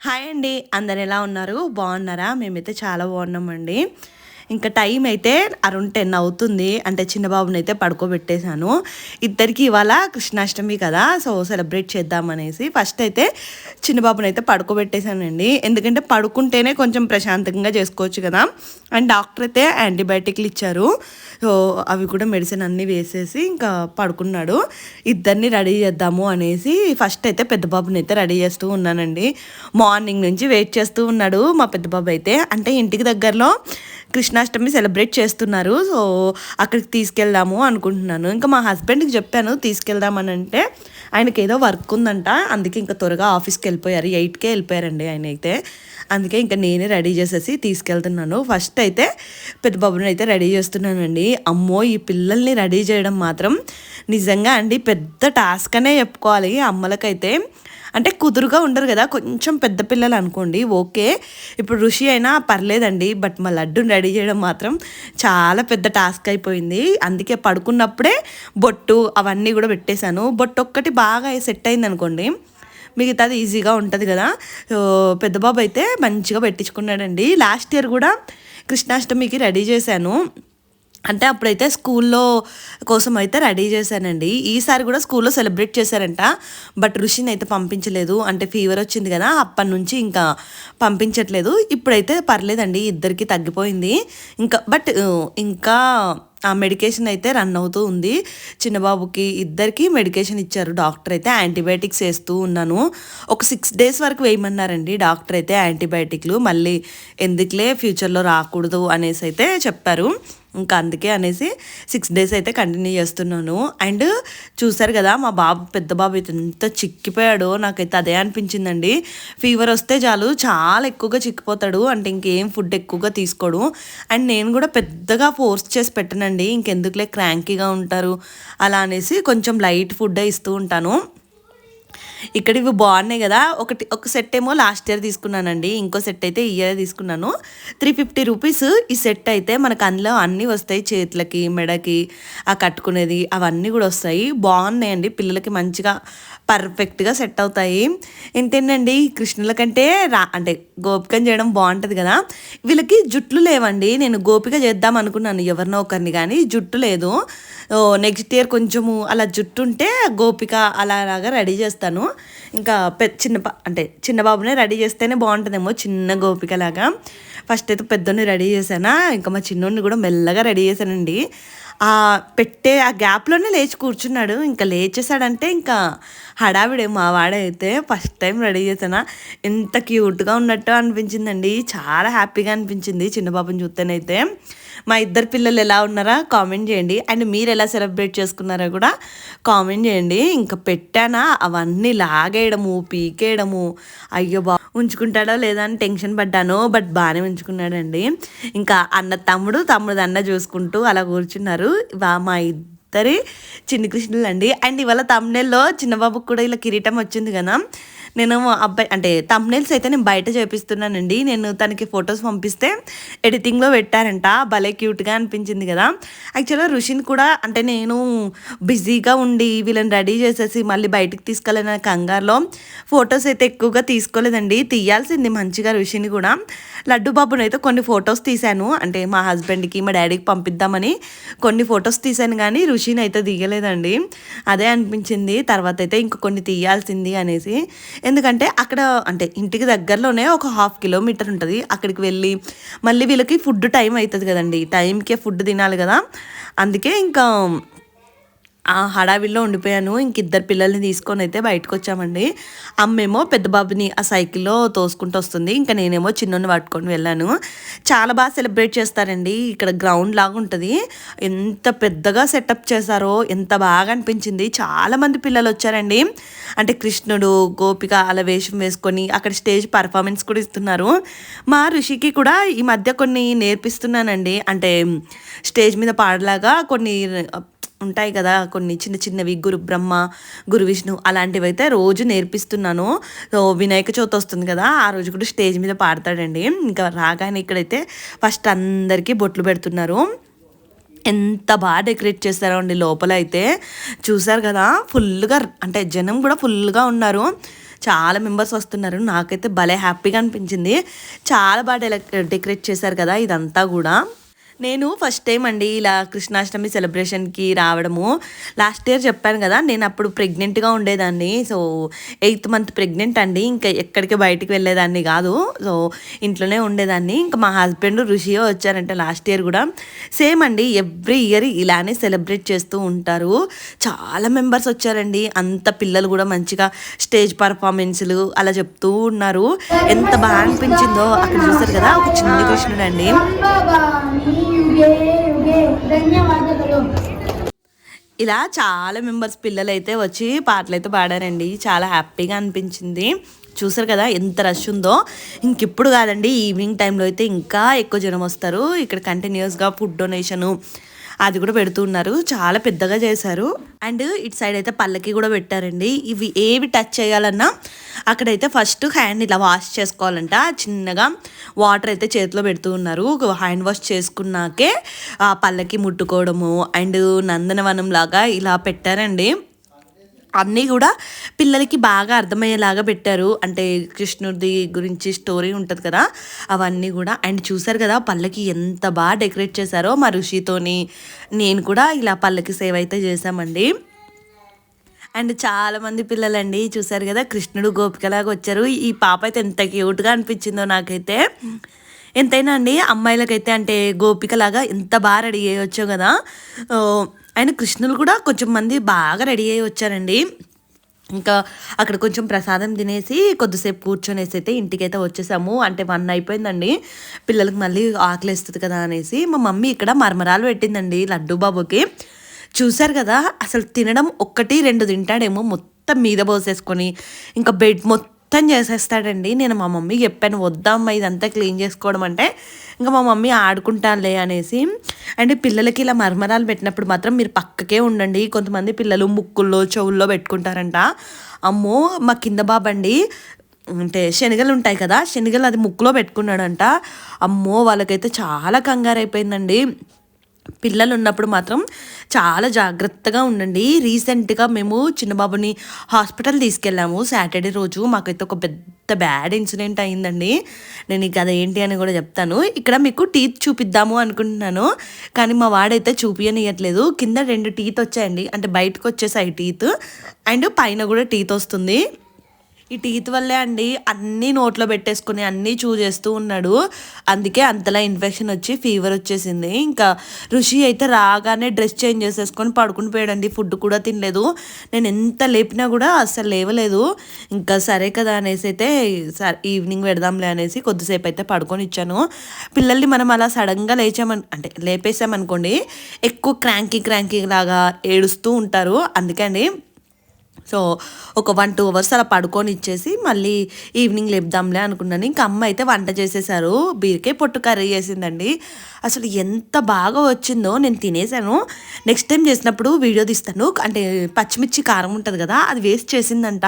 Hi అండి అందరు ఎలా ఉన్నారు? బాగున్నారా? మేమైతే చాలా బాగున్నామండి. ఇంకా టైం అయితే అరౌండ్ టెన్ అవుతుంది. అంటే చిన్నబాబుని అయితే పడుకోబెట్టేశాను. ఇద్దరికి ఇవాళ కృష్ణాష్టమి కదా సో సెలబ్రేట్ చేద్దామనేసి ఫస్ట్ అయితే చిన్నబాబుని అయితే పడుకోబెట్టేశానండి. ఎందుకంటే పడుకుంటేనే కొంచెం ప్రశాంతంగా చేసుకోవచ్చు కదా. అండ్ డాక్టర్ అయితే యాంటీబయాటిక్లు ఇచ్చారు. సో అవి కూడా మెడిసిన్ అన్నీ వేసేసి ఇంకా పడుకున్నాడు. ఇద్దరిని రెడీ చేద్దాము అనేసి ఫస్ట్ అయితే పెద్ద బాబుని అయితే రెడీ చేస్తూ ఉన్నానండి. మార్నింగ్ నుంచి వెయిట్ చేస్తూ ఉన్నాడు మా పెద్ద బాబు అయితే. అంటే ఇంటికి దగ్గరలో కృష్ణాష్టమి సెలబ్రేట్ చేస్తున్నారు. సో అక్కడికి తీసుకెళ్దాము అనుకుంటున్నాను. ఇంకా మా హస్బెండ్కి చెప్పాను తీసుకెళ్దామని అంటే ఆయనకి ఏదో వర్క్ ఉందంట. అందుకే ఇంకా త్వరగా ఆఫీస్కి వెళ్ళిపోయారు. ఎయిట్కే వెళ్ళిపోయారండి ఆయన అయితే అందుకే ఇంకా నేనే రెడీ చేసేసి తీసుకెళ్తున్నాను. ఫస్ట్ అయితే పెద్ద బాబుని అయితే రెడీ చేస్తున్నానండి. అమ్మో ఈ పిల్లల్ని రెడీ చేయడం మాత్రం నిజంగా అండి పెద్ద టాస్క్ అనే చెప్పుకోవాలి. అమ్మలకైతే అంటే కుదురుగా ఉండరు కదా కొంచెం పెద్ద పిల్లలు అనుకోండి ఓకే. ఇప్పుడు ఋషి అయినా పర్లేదండి బట్ మా లడ్డుని రెడీ చేయడం మాత్రం చాలా పెద్ద టాస్క్ అయిపోయింది. అందుకే పడుకున్నప్పుడే బొట్టు అవన్నీ కూడా పెట్టేశాను. బొట్టు ఒక్కటి బాగా సెట్ అయింది అనుకోండి మిగతాది ఈజీగా ఉంటుంది కదా. పెద్ద బాబు అయితే మంచిగా పెట్టించుకున్నాడండి. లాస్ట్ ఇయర్ కూడా కృష్ణాష్టమికి రెడీ చేశాను. అంటే అప్పుడైతే స్కూల్లో కోసం అయితే రెడీ చేశానండి. ఈసారి కూడా స్కూల్లో సెలబ్రేట్ చేశారంట. బట్ ఋషిని అయితే పంపించలేదు. అంటే ఫీవర్ వచ్చింది కదా అప్పటి నుంచి ఇంకా పంపించట్లేదు. ఇప్పుడైతే పర్లేదండి ఇద్దరికి తగ్గిపోయింది. ఇంకా బట్ ఇంకా ఆ మెడికేషన్ అయితే రన్ అవుతూ ఉంది. చిన్నబాబుకి ఇద్దరికి మెడికేషన్ ఇచ్చారు. డాక్టర్ అయితే యాంటీబయాటిక్స్ వేస్తూ ఉన్నాను. ఒక సిక్స్ డేస్ వరకు వేయమన్నారండి డాక్టర్ అయితే యాంటీబయాటిక్లు. మళ్ళీ ఎందుకులే ఫ్యూచర్లో రాకూడదు అనేసి అయితే చెప్పారు. ఇంకా అందుకే అనేసి సిక్స్ డేస్ అయితే కంటిన్యూ చేస్తున్నాను. అండ్ చూసారు కదా మా బాబు పెద్ద బాబు అయితే ఎంత చిక్కిపోయాడో నాకైతే అదే అనిపించిందండి. ఫీవర్ వస్తే చాలు చాలా ఎక్కువగా చిక్కిపోతాడు. అంటే ఇంకేం ఫుడ్ ఎక్కువగా తీసుకోడు. అండ్ నేను కూడా పెద్దగా ఫోర్స్ చేసి పెట్టనండి. ఇంకెందుకులే క్రాంకీగా ఉంటారు. అలా అనేసి కొంచెం లైట్ ఫుడ్ ఇస్తూ ఉంటాను. ఇక్కడ ఇవి బాగున్నాయి కదా. ఒకటి ఒక సెట్ ఏమో లాస్ట్ ఇయర్ తీసుకున్నానండి. ఇంకో సెట్ అయితే ఈ ఇయర్ తీసుకున్నాను. త్రీ ఫిఫ్టీ రూపీస్ ఈ సెట్ అయితే మనకు అందులో అన్నీ వస్తాయి. చేతులకి మెడకి ఆ కట్టుకునేది అవన్నీ కూడా వస్తాయి. బాగున్నాయండి. పిల్లలకి మంచిగా పర్ఫెక్ట్గా సెట్ అవుతాయి. ఏంటండి? కృష్ణుల కంటే రా అంటే గోపికం చేయడం బాగుంటుంది కదా? వీళ్ళకి జుట్లు లేవండి. నేను గోపిక చేద్దాం అనుకున్నాను. ఎవరినో ఒకరిని కానీ జుట్టు లేదు. నెక్స్ట్ ఇయర్ కొంచెము అలా జుట్టు ఉంటే గోపిక అలాగా రెడీ చేస్తాను. ఇంకా పె చిన్న అంటే చిన్న బాబునే రెడీ చేస్తేనే బాగుంటుందేమో చిన్న గోపికలాగా. ఫస్ట్ అయితే పెద్దోని రెడీ చేశానా? ఇంకా మా చిన్నోడిని కూడా మెల్లగా రెడీ చేశానండి. ఆ పెట్టే ఆ గ్యాప్లోనే లేచి కూర్చున్నాడు. ఇంకా లేచేసాడంటే ఇంకా హడావిడే మా వాడైతే ఫస్ట్ టైం రెడీ చేసానా ఎంత క్యూట్గా ఉన్నట్టు అనిపించిందండి. చాలా హ్యాపీగా అనిపించింది చిన్నబాబుని చూస్తేనైతే. మా ఇద్దరు పిల్లలు ఎలా ఉన్నారా కామెంట్ చేయండి. అండ్ మీరు ఎలా సెలబ్రేట్ చేసుకున్నారో కూడా కామెంట్ చేయండి. ఇంకా పెట్టానా? అవన్నీ లాగేయడము పీకేయడము. అయ్యో బా ఉంచుకుంటాడో లేదా అని టెన్షన్ పడ్డాను బట్ బాగానే ఉంచుకున్నాడండి. ఇంకా అన్న తమ్ముడు తమ్ముడు అన్న చూసుకుంటూ అలా కూర్చున్నారు. మా ఇద్దరి చిన్ని కృష్ణులు అండి అండ్ ఇవాళ తమ్నెల్లో చిన్నబాబుకి కూడా ఇలా కిరీటం వచ్చింది కదా. నేను అబ్బాయి అంటే తమ్నెల్స్ అయితే నేను బయట చేపిస్తున్నానండి. నేను తనకి ఫొటోస్ పంపిస్తే ఎడిటింగ్లో పెట్టారంట. భలే క్యూట్గా అనిపించింది కదా. యాక్చువల్గా రుషిని కూడా అంటే నేను బిజీగా ఉండి వీళ్ళని రెడీ చేసేసి మళ్ళీ బయటికి తీసుకెళ్ళిన కంగారులో ఫొటోస్ అయితే ఎక్కువగా తీసుకోలేదండి. తీయాల్సింది మంచిగా ఋషిని కూడా. లడ్డు బాబుని అయితే కొన్ని ఫొటోస్ తీశాను. అంటే మా హస్బెండ్కి మా డాడీకి పంపిద్దామని కొన్ని ఫొటోస్ తీశాను కానీ రుషిని అయితే తీయలేదండి అదే అనిపించింది. తర్వాత అయితే ఇంక కొన్ని తీయాల్సింది అనేసి ఎందుకంటే అక్కడ అంటే ఇంటికి దగ్గరలోనే ఒక హాఫ్ కిలోమీటర్ ఉంటుంది. అక్కడికి వెళ్ళి మళ్ళీ వీళ్ళకి ఫుడ్ టైం అవుతుంది కదండి. టైంకే ఫుడ్ తినాలి కదా. అందుకే ఇంకా ఆ హడావిల్లో ఉండిపోయాను. ఇంక ఇద్దరు పిల్లల్ని తీసుకొని అయితే బయటకు వచ్చామండి అమ్మేమో పెద్ద బాబుని ఆ సైకిల్లో తోసుకుంటూ వస్తుంది. ఇంకా నేనేమో చిన్నని పట్టుకొని వెళ్ళాను. చాలా బాగా సెలబ్రేట్ చేస్తారండి. ఇక్కడ గ్రౌండ్ లాగా ఉంటుంది. ఎంత పెద్దగా సెటప్ చేశారో ఎంత బాగా అనిపించింది. చాలామంది పిల్లలు వచ్చారండి. అంటే కృష్ణుడు గోపిక అలా వేషం వేసుకొని అక్కడ స్టేజ్ పర్ఫార్మెన్స్ కూడా ఇస్తున్నారు. మా ఋషికి కూడా ఈ మధ్య కొన్ని నేర్పిస్తున్నానండి. అంటే స్టేజ్ మీద పాడలాగా కొన్ని ఉంటాయి కదా కొన్ని చిన్న చిన్నవి గురు బ్రహ్మ గురు విష్ణు అలాంటివి అయితే రోజు నేర్పిస్తున్నాను. వినాయక చవితి వస్తుంది కదా ఆ రోజు కూడా స్టేజ్ మీద పాడతాడండి. ఇంకా రాగానే ఇక్కడైతే ఫస్ట్ అందరికీ బొట్లు పెడుతున్నారు. ఎంత బాగా డెకరేట్ చేస్తారో అండి లోపల అయితే చూసారు కదా ఫుల్గా అంటే జనం కూడా ఫుల్గా ఉన్నారు. చాలా మెంబర్స్ వస్తున్నారు. నాకైతే భలే హ్యాపీగా అనిపించింది. చాలా బాగా డెకరేట్ చేశారు కదా ఇదంతా కూడా. నేను ఫస్ట్ టైం అండి ఇలా కృష్ణాష్టమి సెలబ్రేషన్కి రావడము. లాస్ట్ ఇయర్ చెప్పాను కదా నేను అప్పుడు ప్రెగ్నెంట్గా ఉండేదాన్ని. సో ఎయిత్ మంత్ ప్రెగ్నెంట్ అండి. ఇంకా ఎక్కడికి బయటికి వెళ్ళేదాన్ని కాదు. సో ఇంట్లోనే ఉండేదాన్ని. ఇంకా మా హస్బెండ్ ఋషియో వచ్చారంటే లాస్ట్ ఇయర్ కూడా. సేమ్ అండి ఎవ్రీ ఇయర్ ఇలానే సెలబ్రేట్ చేస్తూ ఉంటారు. చాలా మెంబర్స్ వచ్చారండి. అంత పిల్లలు కూడా మంచిగా స్టేజ్ పర్ఫార్మెన్స్లు అలా చెప్తూ ఉన్నారు. ఎంత బాగా అనిపించిందో అక్కడ చూసారు కదా ఒక చిన్న కృష్ణుడు అండి యుగే యుగే ధన్యవాదాలు ఇలా చాలా మెంబర్స్ పిల్లలు అయితే వచ్చి పాటలు అయితే పాడారండి. చాలా హ్యాపీగా అనిపించింది. చూసారు కదా ఎంత రష్ ఉందో. ఇంకెప్పుడు కాదండి ఈవినింగ్ టైంలో అయితే ఇంకా ఎక్కువ జనం వస్తారు. ఇక్కడ కంటిన్యూస్గా ఫుడ్ డొనేషను అది కూడా పెడుతున్నారు చాలా పెద్దగా చేశారు. అండ్ ఇటు సైడ్ అయితే పల్లకి కూడా పెట్టారండి. ఇవి ఏవి టచ్ చేయాలన్నా అక్కడైతే ఫస్ట్ హ్యాండ్ ఇలా వాష్ చేసుకోవాలంట. చిన్నగా వాటర్ అయితే చేతిలో పెడుతూ ఉన్నారు. హ్యాండ్ వాష్ చేసుకున్నాకే ఆ పల్లకి ముట్టుకోవడము అండ్ నందనవనం లాగా ఇలా పెట్టారండి. అన్నీ కూడా పిల్లలకి బాగా అర్థమయ్యేలాగా పెట్టారు. అంటే కృష్ణుడి గురించి స్టోరీ ఉంటుంది కదా అవన్నీ కూడా. అండ్ చూసారు కదా పళ్ళకి ఎంత బాగా డెకరేట్ చేశారో. మా ఋషితోని నేను కూడా ఇలా పళ్ళకి సేవ్ అయితే చేశామండి. అండ్ చాలామంది పిల్లలండి చూసారు కదా కృష్ణుడు గోపికలాగా వచ్చారు. ఈ పాప అయితే ఎంత క్యూట్గా అనిపించిందో నాకైతే. ఎంతైనా అండి అమ్మాయిలకైతే అంటే గోపికలాగా ఎంత బాగా రెడీ అయ్యొచ్చో కదా. ఆయన కృష్ణులు కూడా కొంచెం మంది బాగా రెడీ అయ్యి వచ్చారండి. ఇంకా అక్కడ కొంచెం ప్రసాదం తినేసి కొద్దిసేపు కూర్చొనేసి అయితే ఇంటికైతే వచ్చేసాము. అంటే వన్ అయిపోయిందండి. పిల్లలకి మళ్ళీ ఆకలిస్తుంది కదా అనేసి మా మమ్మీ ఇక్కడ మరమరాలు పెట్టిందండి లడ్డు బాబుకి. చూశారు కదా అసలు తినడం ఒక్కటి రెండు తింటాడేమో మొత్తం మీద పోసేసుకొని ఇంకా బెడ్ మొత్తం మొత్తం చేసేస్తాడండి. నేను మా మమ్మీ చెప్పాను వద్దామ్మా ఇదంతా క్లీన్ చేసుకోవడం అంటే ఇంకా మా మమ్మీ ఆడుకుంటానులే అనేసి. అండ్ పిల్లలకి ఇలా మర్మరాలు పెట్టినప్పుడు మాత్రం మీరు పక్కకే ఉండండి. కొంతమంది పిల్లలు ముక్కుల్లో చెవుల్లో పెట్టుకుంటారంట. అమ్మో మా కింద బాబండి అంటే శనగలు ఉంటాయి కదా శనగలు అది ముక్కులో పెట్టుకున్నాడంట. అమ్మో వాళ్ళకైతే చాలా కంగారు అయిపోయిందండి పిల్లలు ఉన్నప్పుడు మాత్రం చాలా జాగ్రత్తగా ఉండండి. రీసెంట్గా మేము చిన్నబాబుని హాస్పిటల్ తీసుకెళ్ళాము. సాటర్డే రోజు మాకైతే ఒక పెద్ద బ్యాడ్ ఇన్సిడెంట్ అయిందండి. నేను ఇక అది ఏంటి అని కూడా చెప్తాను. ఇక్కడ మీకు టీత్ చూపిద్దాము అనుకుంటున్నాను. కానీ మా వాడైతే చూపించనియట్లేదు కింద రెండు టీత్ వచ్చాయండి. అంటే బయటకు వచ్చేసాయి టీత్. అండ్ పైన కూడా టీత్ వస్తుంది. ఈ టీత్ వల్లే అండి అన్నీ నోట్లో పెట్టేసుకుని అన్నీ చూ చేస్తూ ఉన్నాడు. అందుకే అంతలా ఇన్ఫెక్షన్ వచ్చి ఫీవర్ వచ్చేసింది. ఇంకా ఋషి అయితే రాగానే డ్రెస్ చేంజ్ చేసేసుకొని పడుకుని పోయాడండి. ఫుడ్ కూడా తినలేదు. నేను ఎంత లేపినా కూడా అస్సలు లేవలేదు. ఇంకా సరే కదా అనేసి అయితే ఈవినింగ్ పెడదాంలే అనేసి కొద్దిసేపు అయితే పడుకొని ఇచ్చాను. పిల్లల్ని మనం అలా సడన్గా లేచామని అంటే లేపేసామనుకోండి ఎక్కువ క్రాంకీ క్రాంకీ లాగా ఏడుస్తూ ఉంటారు. అందుకే అండి సో ఒక వన్ టూ అవర్స్ అలా పడుకొని ఇచ్చేసి మళ్ళీ ఈవినింగ్ లేపుదాంలే అనుకున్నాను. ఇంకా అమ్మ అయితే వంట చేసేసారు. బీరకాయ పొట్టు కర్రీ చేసిందండి. అసలు ఎంత బాగా వచ్చిందో నేను తినేసాను. నెక్స్ట్ టైం చేసినప్పుడు వీడియో తీస్తాను. అంటే పచ్చిమిర్చి కారం ఉంటుంది కదా అది వేస్ట్ చేసిందంట.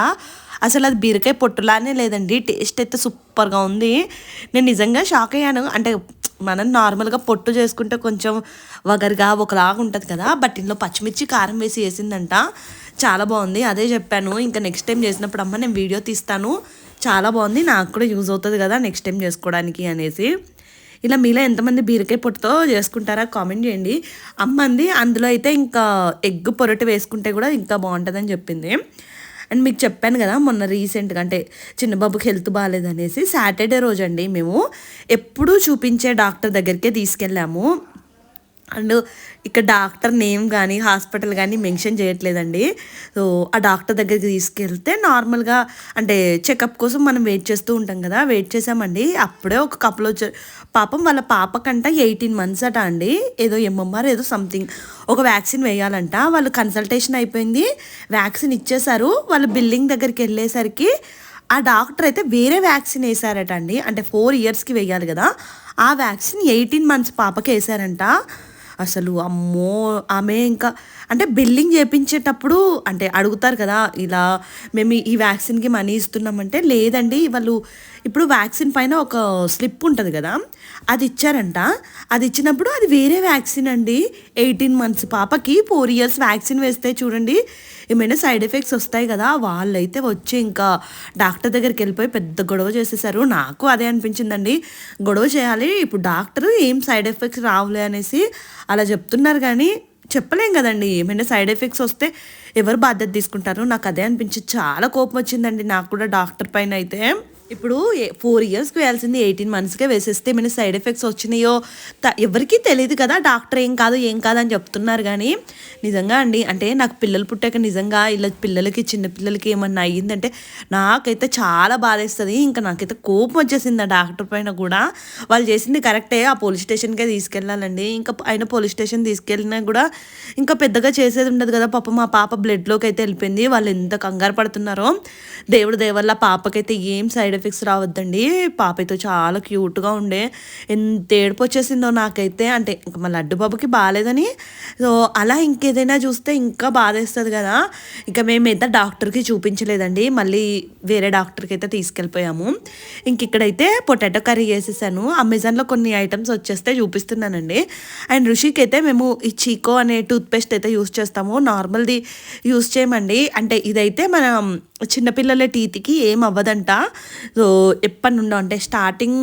అసలు అది బీరకాయ పొట్టులానే లేదండి. టేస్ట్ అయితే సూపర్గా ఉంది. నేను నిజంగా షాక్ అయ్యాను. అంటే మనం నార్మల్గా పొట్టు చేసుకుంటే కొంచెం వగరుగా ఒకలాగా ఉంటుంది కదా బట్ ఇందులో పచ్చిమిర్చి కారం వేసి వేసిందంట. చాలా బాగుంది. అదే చెప్పాను ఇంకా నెక్స్ట్ టైం చేసినప్పుడు అమ్మ నేను వీడియో తీస్తాను. చాలా బాగుంది. నాకు కూడా యూజ్ అవుతుంది కదా నెక్స్ట్ టైం చేసుకోవడానికి అనేసి. ఇలా మీలో ఎంతమంది బీరకాయ పొట్టుతో చేసుకుంటారా కామెంట్ చేయండి. అమ్మంది అందులో అయితే ఇంకా ఎగ్ పొరటు వేసుకుంటే కూడా ఇంకా బాగుంటుందని చెప్పింది. అండ్ మీకు చెప్పాను కదా మొన్న రీసెంట్గా అంటే చిన్న బాబుకి హెల్త్ బాగాలేదనేసి సాటర్డే రోజు అండి మేము ఎప్పుడూ చూపించే డాక్టర్ దగ్గరికే తీసుకెళ్ళాము. అండ్ ఇక్కడ డాక్టర్ నేమ్ కానీ హాస్పిటల్ కానీ మెన్షన్ చేయట్లేదండి. సో ఆ డాక్టర్ దగ్గరికి తీసుకెళ్తే నార్మల్గా అంటే చెకప్ కోసం మనం వెయిట్ చేస్తూ ఉంటాం కదా వెయిట్ చేసామండి. అప్పుడే ఒక కప్పులో పాపం వాళ్ళ పాపకంట ఎయిటీన్ మంత్స్ అట అండి. ఏదో ఎంఎంఆర్ ఏదో సంథింగ్ ఒక వ్యాక్సిన్ వేయాలంట. వాళ్ళు కన్సల్టేషన్ అయిపోయింది. వ్యాక్సిన్ ఇచ్చేశారు. వాళ్ళు బిల్డింగ్ దగ్గరికి వెళ్ళేసరికి ఆ డాక్టర్ అయితే వేరే వ్యాక్సిన్ వేసారట అండి. అంటే ఫోర్ ఇయర్స్కి వేయాలి కదా. ఆ వ్యాక్సిన్ ఎయిటీన్ మంత్స్ పాపకి వేసారంట. అసలు అమ్మో ఆమె ఇంకా అంటే బిల్లింగ్ చేపించేటప్పుడు అంటే అడుగుతారు కదా ఇలా మేము ఈ వ్యాక్సిన్కి మనీ ఇస్తున్నామంటే లేదండి వాళ్ళు ఇప్పుడు వ్యాక్సిన్ పైన ఒక స్లిప్ ఉంటుంది కదా అది ఇచ్చారంట. అది ఇచ్చినప్పుడు అది వేరే వ్యాక్సిన్ అండి. ఎయిటీన్ మంత్స్ పాపకి ఫోర్ ఇయర్స్ వ్యాక్సిన్ వేస్తే చూడండి ఏమైనా సైడ్ ఎఫెక్ట్స్ వస్తాయి కదా వాళ్ళైతే వచ్చి ఇంకా డాక్టర్ దగ్గరికి వెళ్ళిపోయి పెద్ద గొడవ చేసేసారు. నాకు అదే అనిపించిందండి. గొడవ చేయాలి ఇప్పుడు డాక్టర్ ఏం సైడ్ ఎఫెక్ట్స్ రావులే అనేసి అలా చెప్తున్నారు కానీ చెప్పలేం కదండి. ఏమైనా సైడ్ ఎఫెక్ట్స్ వస్తే ఎవరు బాధ్యత తీసుకుంటారు? నాకు అదే అనిపించి చాలా కోపం వచ్చిందండి. నాకు కూడా డాక్టర్ పైన అయితే. ఇప్పుడు ఫోర్ ఇయర్స్కి వేయాల్సింది ఎయిటీన్ మంత్స్కే వేసేస్తే ఏమైనా సైడ్ ఎఫెక్ట్స్ వచ్చినాయో ఎవరికీ తెలియదు కదా డాక్టర్ ఏం కాదు ఏం కాదు అని చెప్తున్నారు కానీ నిజంగా అండి అంటే నాకు పిల్లలు పుట్టాక నిజంగా ఇలా పిల్లలకి చిన్న పిల్లలకి ఏమన్నా అయ్యిందంటే నాకైతే చాలా బాధేస్తుంది. ఇంకా నాకైతే కోపం వచ్చేసింది ఆ డాక్టర్ పైన కూడా. వాళ్ళు చేసింది కరెక్టే ఆ పోలీస్ స్టేషన్కే తీసుకెళ్ళాలండి. ఇంకా ఆయన పోలీస్ స్టేషన్ తీసుకెళ్ళినా కూడా ఇంకా పెద్దగా చేసేది ఉండదు కదా. పాప మా పాప బ్లడ్లోకి అయితే వెళ్ళిపోయింది. వాళ్ళు ఎంత కంగారు పడుతున్నారో. దేవుడు దేవల్ల పాపకైతే ఏం సైడ్ ఎఫెక్ట్స్ రావద్దండి. పాప అయితే చాలా క్యూట్గా ఉండే. ఎంత ఏడుపు వచ్చేసిందో నాకైతే. అంటే ఇంకా మా లడ్డు బాబుకి బాగాలేదని సో అలా ఇంకేదైనా చూస్తే ఇంకా బాధేస్తుంది కదా. ఇంకా మేమైతే డాక్టర్కి చూపించలేదండి. మళ్ళీ వేరే డాక్టర్కి అయితే తీసుకెళ్ళిపోయాము. ఇంక ఇక్కడైతే పొటాటో కర్రీ చేసేసాను. అమెజాన్లో కొన్ని ఐటమ్స్ వచ్చేస్తే చూపిస్తున్నానండి. అండ్ రుషికి అయితే మేము ఈ చీకో అనే టూత్పేస్ట్ అయితే యూస్ చేస్తాము. నార్మల్ది యూస్ చేయమండి. అంటే ఇదైతే మనం చిన్నపిల్లల టీత్కి ఏం అవ్వదంట సో ఎప్పటి నుండో అంటే స్టార్టింగ్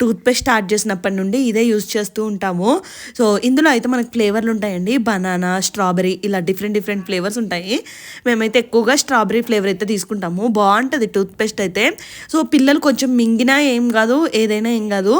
టూత్పేస్ట్ స్టార్ట్ చేసినప్పటి నుండి ఇదే యూజ్ చేస్తూ ఉంటాము. సో ఇందులో అయితే మనకు ఫ్లేవర్లు ఉంటాయండి. బనానా స్ట్రాబెరీ ఇలా డిఫరెంట్ డిఫరెంట్ ఫ్లేవర్స్ ఉంటాయి. మేమైతే ఎక్కువగా స్ట్రాబెరీ ఫ్లేవర్ అయితే తీసుకుంటాము. బాగుంటుంది టూత్పేస్ట్ అయితే. సో పిల్లలు కొంచెం మింగినా ఏం కాదు ఏదైనా ఏం కాదు.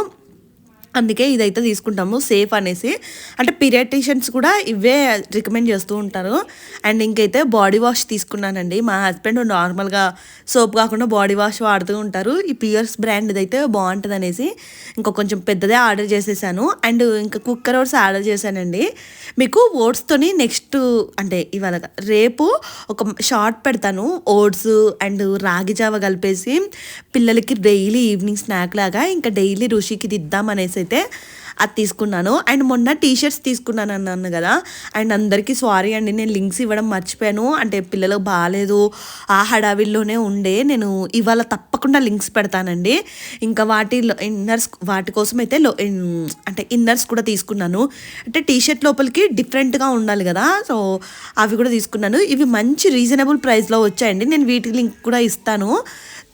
అందుకే ఇదైతే తీసుకుంటాము సేఫ్ అనేసి. అంటే పీరియాటిషియన్స్ కూడా ఇవే రికమెండ్ చేస్తూ ఉంటారు. అండ్ ఇంకైతే బాడీ వాష్ తీసుకున్నానండి. మా హస్బెండ్ నార్మల్గా సోప్ కాకుండా బాడీ వాష్ వాడుతూ ఉంటారు. ఈ పియర్స్ బ్రాండ్ ఇదైతే బాగుంటుంది అనేసి ఇంకా కొంచెం పెద్దదే ఆర్డర్ చేసేసాను. అండ్ ఇంకా కుక్కర్ ఓట్స్ ఆర్డర్ చేశానండి. మీకు ఓట్స్తోని నెక్స్ట్ అంటే ఇవాళ రేపు ఒక షార్ట్ పెడతాను. ఓట్స్ అండ్ రాగి జావ కలిపేసి పిల్లలకి డైలీ ఈవినింగ్ స్నాక్ లాగా ఇంకా డైలీ రుషికి దిద్దాం అనేసి అయితే అది తీసుకున్నాను. అండ్ మొన్న టీ షర్ట్స్ తీసుకున్నాను అన్నాను కదా. అండ్ అందరికీ సారీ అండి నేను లింక్స్ ఇవ్వడం మర్చిపోయాను. అంటే పిల్లలకు బాగాలేదు ఆ హడావిల్లోనే ఉండే. నేను ఇవాళ తప్పకుండా లింక్స్ పెడతానండి. ఇంకా వాటి ఇన్నర్స్ వాటి కోసం అయితే అంటే ఇన్నర్స్ కూడా తీసుకున్నాను. అంటే టీ షర్ట్ లోపలికి డిఫరెంట్గా ఉండాలి కదా. సో అవి కూడా తీసుకున్నాను. ఇవి మంచి రీజనబుల్ ప్రైస్లో వచ్చాయండి. నేను వీటి లింక్ కూడా ఇస్తాను.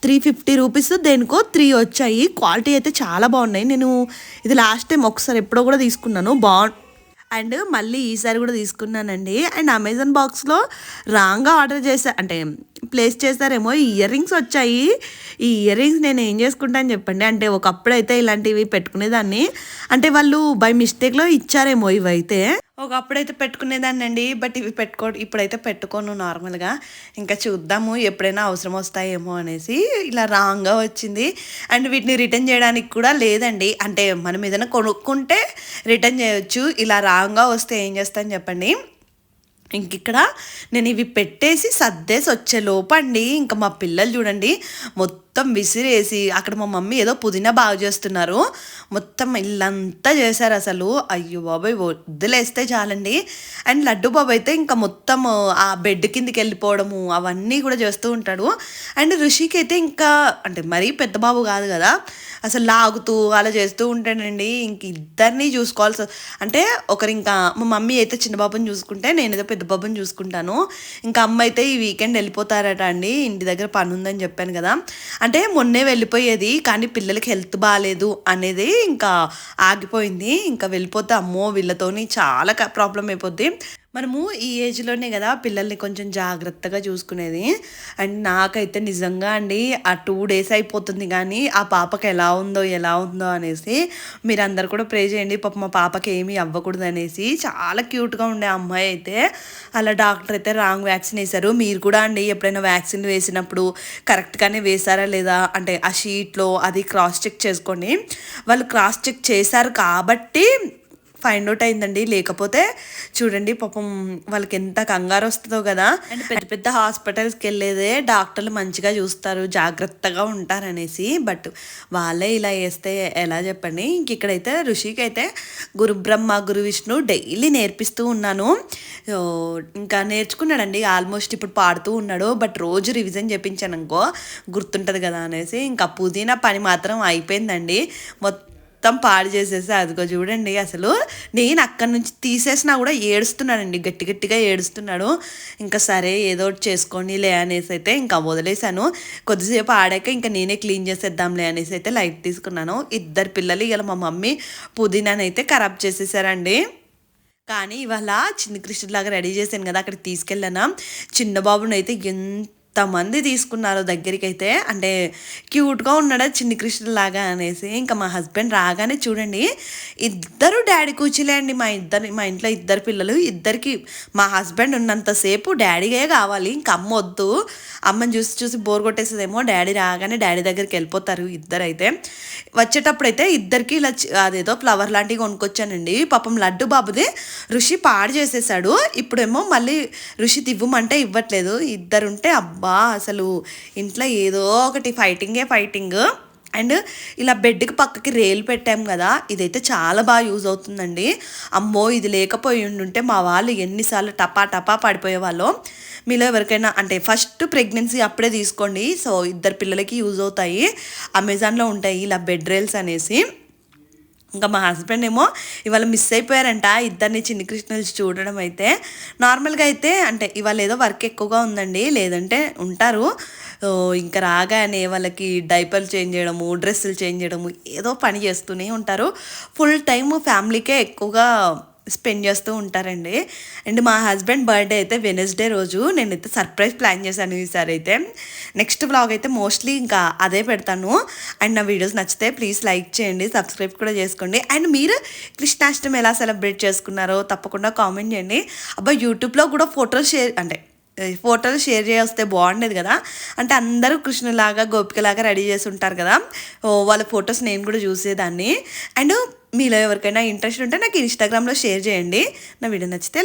త్రీ ఫిఫ్టీ రూపీస్ దేనికో త్రీ వచ్చాయి. క్వాలిటీ అయితే చాలా బాగున్నాయి. నేను ఇది లాస్ట్ టైం ఒకసారి ఎప్పుడో కూడా తీసుకున్నాను. బాగు అండ్ మళ్ళీ ఈసారి కూడా తీసుకున్నానండి. అండ్ అమెజాన్ బాక్స్లో రాంగ్గా ఆర్డర్ చేసా అంటే ప్లేస్ చేస్తారేమో ఈ ఇయర్ రింగ్స్ వచ్చాయి. ఈ ఇయర్ రింగ్స్ నేను ఏం చేసుకుంటాను చెప్పండి. అంటే ఒకప్పుడు అయితే ఇలాంటివి పెట్టుకునేదాన్ని. అంటే వాళ్ళు బై మిస్టేక్లో ఇచ్చారేమో ఇవైతే. ఒకప్పుడైతే పెట్టుకునేదాన్ని అండి. బట్ ఇవి పెట్టుకో ఇప్పుడైతే పెట్టుకోను నార్మల్గా. ఇంకా చూద్దాము ఎప్పుడైనా అవసరం వస్తాయేమో అనేసి ఇలా రాంగ్గా వచ్చింది. అండ్ వీటిని రిటర్న్ చేయడానికి కూడా లేదండి. అంటే మనం ఏదైనా కొనుక్కుంటే రిటర్న్ చేయొచ్చు. ఇలా రాంగ్గా వస్తే ఏం చేస్తాను చెప్పండి. ఇంక ఇక్కడ నేను ఇవి పెట్టేసి సర్దేసి వచ్చే లోపండి. ఇంకా మా పిల్లలు చూడండి మొత్తం మొత్తం విసిరేసి అక్కడ మా మమ్మీ ఏదో పుదీనా బాగా చేస్తున్నారు. మొత్తం ఇల్లంతా చేశారు అసలు. అయ్యో బాబాయ్ వద్దులేస్తే చాలండి. అండ్ లడ్డు బాబు అయితే ఇంకా మొత్తం ఆ బెడ్ కిందికి వెళ్ళిపోవడము అవన్నీ కూడా చేస్తూ ఉంటాడు. అండ్ ఋషికి అయితే ఇంకా అంటే మరీ పెద్ద బాబు కాదు కదా అసలు లాగుతూ అలా చేస్తూ ఉంటాడండి. ఇంక ఇద్దరిని చూసుకోవాల్సి అంటే ఒకరు ఇంకా మా మమ్మీ అయితే చిన్న బాబుని చూసుకుంటే నేనైతే పెద్ద బాబుని చూసుకుంటాను. ఇంకా అమ్మ అయితే ఈ వీకెండ్ వెళ్ళిపోతారట అండి. ఇంటి దగ్గర పని ఉందని చెప్పాను కదా. అంటే మొన్నే వెళ్ళిపోయేది కానీ పిల్లలకి హెల్త్ బాగాలేదు అనేది ఇంకా ఆగిపోయింది. ఇంకా వెళ్ళిపోతే అమ్మో వీళ్ళతోని చాలా ప్రాబ్లం అయిపోద్ది. మనము ఈ ఏజ్లోనే కదా పిల్లల్ని కొంచెం జాగ్రత్తగా చూసుకునేది. అండ్ నాకైతే నిజంగా అండి ఆ టూ డేస్ అయిపోతుంది కానీ ఆ పాపకి ఎలా ఉందో ఎలా ఉందో అనేసి మీరందరు కూడా ప్రే చేయండి. పాప మా పాపకి ఏమీ అవ్వకూడదు అనేసి చాలా క్యూట్గా ఉండే అమ్మాయి అయితే అలా డాక్టర్ అయితే రాంగ్ వ్యాక్సిన్ వేశారు. మీరు కూడా అండి ఎప్పుడైనా వ్యాక్సిన్ వేసినప్పుడు కరెక్ట్గానే వేశారా లేదా? అంటే ఆ షీట్లో అది క్రాస్ చెక్ చేసుకోండి. వాళ్ళు క్రాస్ చెక్ చేశారు కాబట్టి ఫైండ్ అవుట్ అయిందండి. లేకపోతే చూడండి పాపం వాళ్ళకి ఎంత కంగారు వస్తుందో కదా. అండ్ పెద్ద పెద్ద హాస్పిటల్స్కి వెళ్ళేదే డాక్టర్లు మంచిగా చూస్తారు జాగ్రత్తగా ఉంటారనేసి. బట్ వాళ్ళే ఇలా వేస్తే ఎలా చెప్పండి? ఇంక ఇక్కడైతే ఋషికి అయితే గురు బ్రహ్మ గురు విష్ణు డైలీ నేర్పిస్తూ ఉన్నాను. ఇంకా నేర్చుకున్నాడండి. ఆల్మోస్ట్ ఇప్పుడు పాడుతూ ఉన్నాడు. బట్ రోజు రివిజన్ చేయించాను అనుకో గుర్తుంటుంది కదా అనేసి. ఇంకా పుదీనా పని మాత్రం అయిపోయిందండి. మొత్తం మొత్తం పాడు చేసేసి. అదిగో చూడండి అసలు నేను అక్కడి నుంచి తీసేసినా కూడా ఏడుస్తున్నాడండి గట్టి గట్టిగా ఏడుస్తున్నాడు. ఇంకా సరే ఏదో ఒకటి చేసుకోండి లే అనేసి అయితే ఇంకా వదిలేశాను. కొద్దిసేపు ఆడాక ఇంకా నేనే క్లీన్ చేసేద్దాంలే అనేసి అయితే లైట్ తీసుకున్నాను. ఇద్దరు పిల్లలు ఇలా మా మమ్మీ పుదీనాని అయితే ఖరాబ్ చేసేసారండి. కానీ ఇవాళ చిన్న కృష్ణులాగా రెడీ చేశాను కదా అక్కడికి తీసుకెళ్ళాను. చిన్న బాబునైతే ఎంత మంది తీసుకున్నారు దగ్గరికి అయితే అంటే క్యూట్గా ఉన్నాడు చిన్ని కృష్ణులాగా అనేసి ఇంకా మా హస్బెండ్ రాగానే చూడండి ఇద్దరు డాడీ కూర్చులే అండి మా ఇద్దరు మా ఇంట్లో ఇద్దరు పిల్లలు ఇద్దరికి మా హస్బెండ్ ఉన్నంతసేపు డాడీగే కావాలి ఇంకా అమ్మ వద్దు అమ్మని చూసి చూసి బోర్ కొట్టేసేదేమో డాడీ రాగానే డాడీ దగ్గరికి వెళ్ళిపోతారు ఇద్దరైతే. వచ్చేటప్పుడు అయితే ఇద్దరికి ఇలా అదేదో ఫ్లవర్ లాంటివి కొనుక్కొచ్చానండి పాపం లడ్డు బాబుది ఋషి పాడు చేసేసాడు ఇప్పుడేమో మళ్ళీ ఋషి ఇవ్వమంటే ఇవ్వట్లేదు ఇద్దరుంటే అబ్బా అబ్బా అసలు ఇంట్లో ఏదో ఒకటి ఫైటింగే ఫైటింగ్ అండ్ ఇలా బెడ్కి పక్కకి రేలు పెట్టాం కదా ఇదైతే చాలా బాగా యూజ్ అవుతుందండి. అమ్మో ఇది లేకపోయి ఉండుంటే మా వాళ్ళు ఎన్నిసార్లు టపా టపా పడిపోయేవాళ్ళు మీలో ఎవరికైనా అంటే ఫస్ట్ ప్రెగ్నెన్సీ అప్పుడే తీసుకోండి. సో ఇద్దరు పిల్లలకి యూజ్ అవుతాయి. అమెజాన్లో ఉంటాయి ఇలా బెడ్ రేల్స్ అనేసి. ఇంకా మా హస్బెండ్ ఏమో ఇవాళ మిస్ అయిపోయారంట ఇద్దరిని చిన్ని కృష్ణులు చూడడం అయితే. నార్మల్గా అయితే అంటే ఇవాళ ఏదో వర్క్ ఎక్కువగా ఉందండి లేదంటే ఉంటారు. ఇంకా రాగానే వాళ్ళకి డైపర్లు చేంజ్ చేయడము డ్రెస్సులు చేంజ్ చేయడము ఏదో పని చేస్తూనే ఉంటారు. ఫుల్ టైము ఫ్యామిలీకే ఎక్కువగా స్పెండ్ చేస్తూ ఉంటారండి. అండ్ మా హస్బెండ్ బర్త్డే అయితే వెనస్డే రోజు. నేనైతే సర్ప్రైజ్ ప్లాన్ చేశాను ఈసారి అయితే. నెక్స్ట్ బ్లాగ్ అయితే మోస్ట్లీ ఇంకా అదే పెడతాను. అండ్ నా వీడియోస్ నచ్చితే ప్లీజ్ లైక్ చేయండి సబ్స్క్రైబ్ కూడా చేసుకోండి. అండ్ మీరు కృష్ణాష్టమి ఎలా సెలబ్రేట్ చేసుకున్నారో తప్పకుండా కామెంట్ చేయండి. అబ్బా యూట్యూబ్లో కూడా ఫోటోస్ షేర్ అంటే ఫోటోలు షేర్ చేస్తే బాగుండేది కదా. అంటే అందరూ కృష్ణలాగా గోపికలాగా రెడీ చేసి ఉంటారు కదా. వాళ్ళ ఫొటోస్ నేను కూడా చూసేదాన్ని. అండ్ మీలో ఎవరికైనా ఇంట్రెస్ట్ ఉంటే నాకు ఇన్స్టాగ్రామ్లో షేర్ చేయండి. నా వీడియో నచ్చితే